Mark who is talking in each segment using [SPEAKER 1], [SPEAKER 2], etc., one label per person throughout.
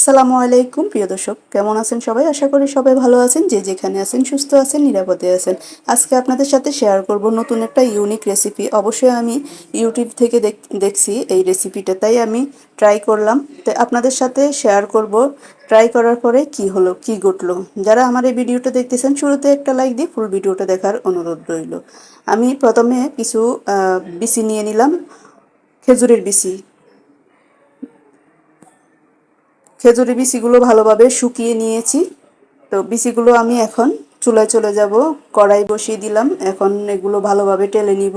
[SPEAKER 1] আসসালামু আলাইকুম, প্রিয় দর্শক। কেমন আছেন সবাই? আশা করি সবাই ভালো আছেন। যে যেখানে আছেন, সুস্থ আছেন, নিরাপদে আছেন। আজকে আপনাদের সাথে শেয়ার করব নতুন একটা ইউনিক রেসিপি অবশ্যই আমি ইউটিউব থেকে দেখছি এই রেসিপিটা তাই আমি ট্রাই করলাম। তো আপনাদের সাথে শেয়ার করব। ট্রাই করার পরে কি হলো, কি ঘটলো? যারা আমার এই ভিডিওটা দেখতেছেন, শুরুতে একটা লাইক দিয়ে ফুল ভিডিওটা দেখার অনুরোধ রইল। আমি প্রথমে কিছু বিসি নিয়ে নিলাম। খেজুরের বিসি। খেজুরি বিচিগুলো ভালোভাবে শুকিয়ে নিয়েছি। তো বিচিগুলো আমি এখন চুলায় চলে যাব, কড়াই বসিয়ে দিলাম। এখন এগুলো ভালোভাবে টেলে নিব।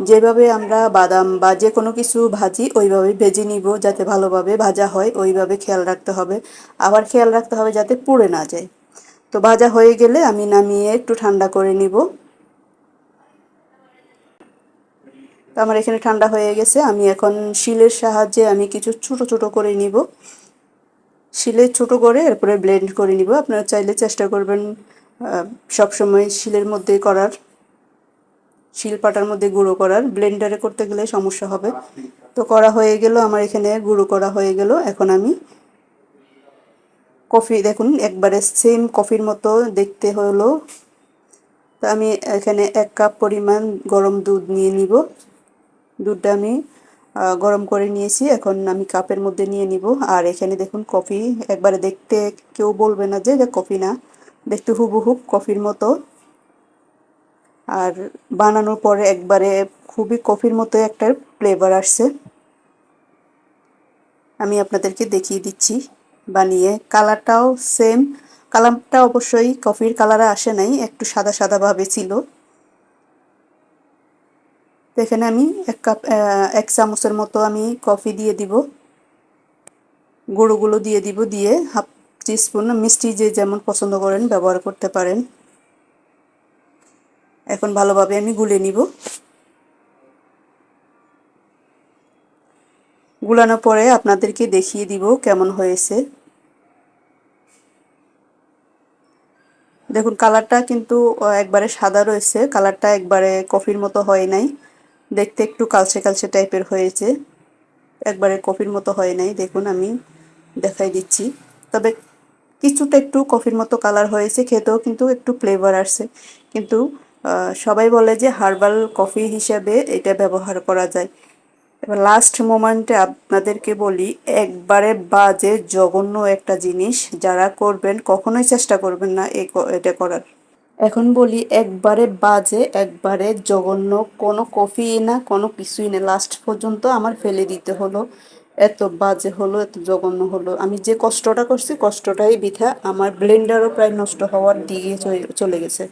[SPEAKER 1] যেভাবে আমরা বাদাম বা যে কোনো কিছু ভাজি ওইভাবে ভেজে নিব যাতে ভালোভাবে ভাজা হয়, ওইভাবে খেয়াল রাখতে হবে। আবার খেয়াল রাখতে হবে যাতে পুড়ে না যায়। তো ভাজা হয়ে গেলে আমি নামিয়ে একটু ঠান্ডা করে নিব। তো আমার এখানে ঠান্ডা হয়ে গেছে। আমি এখন শিলের সাহায্যে আমি কিছু ছোট ছোট করে নিব। শিলে ছোট করে এরপরে ব্লেন্ড করে নিব। আপনারা চাইলে চেষ্টা করবেন সবসময় শিলের মধ্যে করার, শিল পাটার মধ্যে গুঁড়ো করার। ব্লেন্ডারে করতে গেলে সমস্যা হবে। তো করা হয়ে গেল, আমার এখানে গুঁড়ো করা হয়ে গেল। এখন আমি কফি, দেখুন, একবারে সেম কফির মতো দেখতে হলো। তো আমি এখানে এক কাপ পরিমাণ গরম দুধ নিয়ে নিব। দুধটা আমি গরম করে নিয়েছি। এখন আমি কাপের মধ্যে নিয়ে নিব। আর এখানে দেখুন কফি, একবারে দেখতে কেউ বলবে না যে এটা কফি না। দেখতে হুবহুব কফির মতো। আর বানানোর পরে একবারে খুবই কফির মতো একটা ফ্লেভার আসছে। আমি আপনাদেরকে দেখিয়ে দিচ্ছি। বানিয়ে কালারটাও সেম কালারটা অবশ্যই কফির কালারে আসে নাই, একটু সাদা সাদাভাবে ছিল। এখানে আমি এক কাপ এক চামচের মতো আমি কফি দিয়ে দিব। গুঁড়োগুলো দিয়ে দিব, দিয়ে হাফ টিস্পুন মিষ্টি যে যেমন পছন্দ করেন ব্যবহার করতে পারেন। এখন ভালোভাবে আমি গুলে নিব। গুলানোর পরে আপনাদেরকে দেখিয়ে দিব কেমন হয়েছে। দেখুন, কালারটা কিন্তু একবারে সাদা রয়েছে। কালারটা একবারে কফির মতো হয় নাই। দেখতে একটু কালচে কালচে টাইপের হয়েছে। একবারে কফির মতো হয় নাই, দেখুন আমি দেখাই দিচ্ছি। তবে কিছুটা একটু কফির মতো কালার হয়েছে খেতেও, কিন্তু একটু ফ্লেভার আসছে। কিন্তু সবাই বলে যে হার্বাল কফি হিসাবে এটা ব্যবহার করা যায়। এবার লাস্ট মোমেন্টে আপনাদেরকে বলি, একবারে বাজে, জঘন্য একটা জিনিস। যারা করবেন, কখনোই চেষ্টা করবেন না এটা করার। এখন বলি, একবারে বাজে, একবারে জঘন্য, কোনো কফি না, কোনো কিছুই না। লাস্ট পর্যন্ত আমার ফেলে দিতে হলো। এত বাজে হলো, এত জঘন্য হলো। আমি যে কষ্টটা করছি, কষ্টটাই বৃথা। আমার ব্লেন্ডারও প্রায় নষ্ট হওয়ার দিকে চলে গেছে।